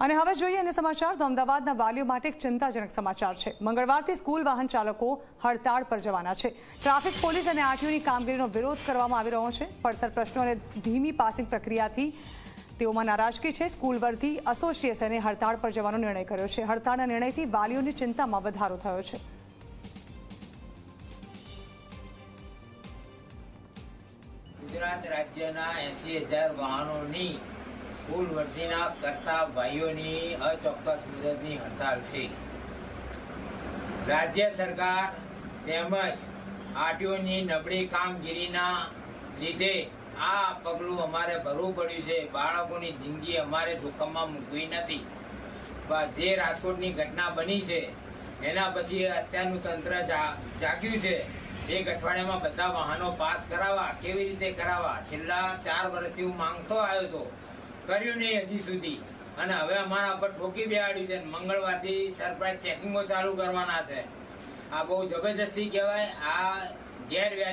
અને હવે જોઈએ અને સમાચાર. તો અમદાવાદના વાલીઓ માટે એક ચિંતાજનક સમાચાર છે. મંગળવારથી સ્કૂલ વાહન ચાલકો હડતાળ પર જવાના છે. ટ્રાફિક પોલીસ અને આરટીઓની કામગીરીનો વિરોધ કરવામાં આવી રહ્યો છે. પડતર પ્રશ્નો અને ધીમી પાસિંગ પ્રક્રિયાથી તેઓમાં નારાજગી છે. સ્કૂલ વર્ધી એસોસિએશને હડતાળ પર જવાનો નિર્ણય કર્યો છે. હડતાળના નિર્ણયથી વાલીઓની ચિંતામાં વધારો થયો છે. ગુજરાત રાજ્યના એસી હજાર વાહનોની સ્કૂલ વર્ધીના કરતા ભાઈઓની અચોક્કસ મુદતની હડતાલ છે. રાજ્ય સરકાર તેમજ આરટીઓની નબળી કામગીરીના લીધે આ પગલું અમારે ભરવું પડ્યું છે. બાળકોની જિંદગી અમારે જોખમમાં મૂકવી નથી. જે રાજકોટની ઘટના બની છે, એના પછી અત્યારનું તંત્ર જાગ્યું છે. એક અઠવાડિયામાં બધા વાહનો પાસ કરાવવા, કેવી રીતે કરાવવા? છેલ્લા ચાર વર્ષથી હું માંગતો આવ્યો હતો. કર્યું નહીં હજી સુધી. અને હવે અમારા પર ઠોકી બેહાડ્યું છે મંગળવારથી સરપ્રાઈઝ ચેકિંગો ચાલુ કરવાના છે. આ બહુ જબરજસ્તી કહેવાય. આ ગેરવ્યાજ